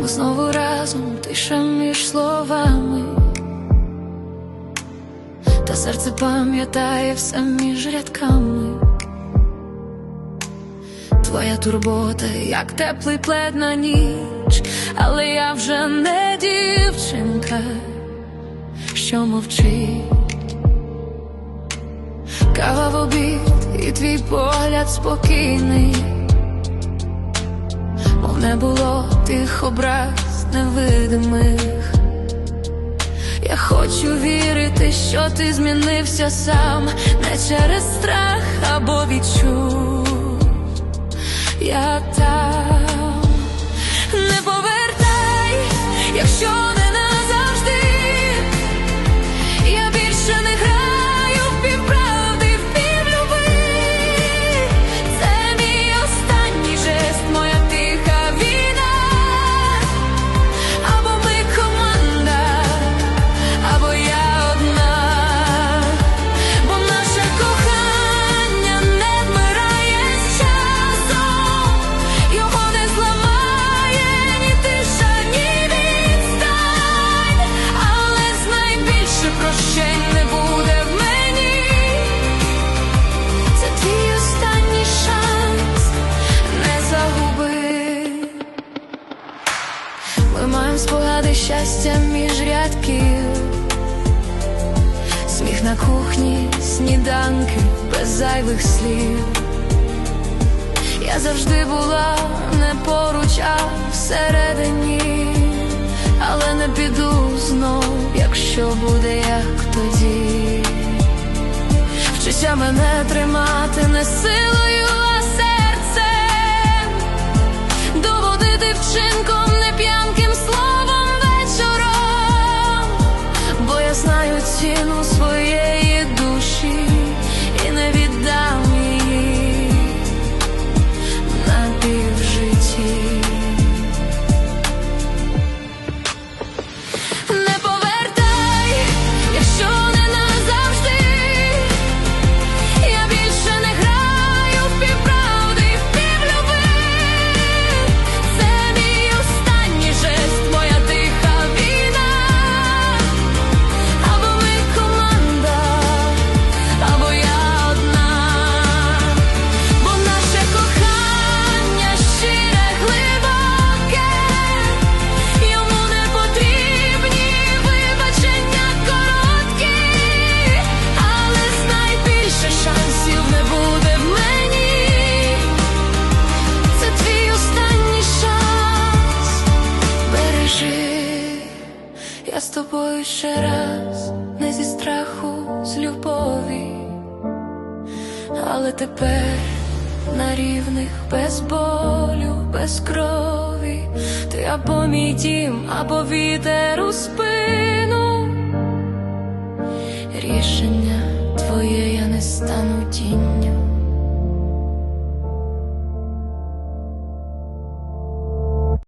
ми знову разом тиша між словами, та серце пам'ятає все між рядками. Твоя турбота, як теплий плед на ніч, але я вже не дівчинка, що мовчить. Кава в обід і твій погляд спокійний, не було тих образ невидимих. Я хочу вірити, що ти змінився сам, не через страх або відчув. Я там більше прощень не буде в мені. Це твій останній шанс, не загуби. Ми маємо спогади щастя між рядків, сміх на кухні, сніданки без зайвих слів. Я завжди була не поруч, а всередині, але не піду знов, якщо буде Вчися мене тримати не силою, а серцем. Доводити вчинком, я з тобою ще раз, не зі страху, з любові, але тепер на рівних без болю, без крові. Ти або мій дім, або вітер у спину. Рішення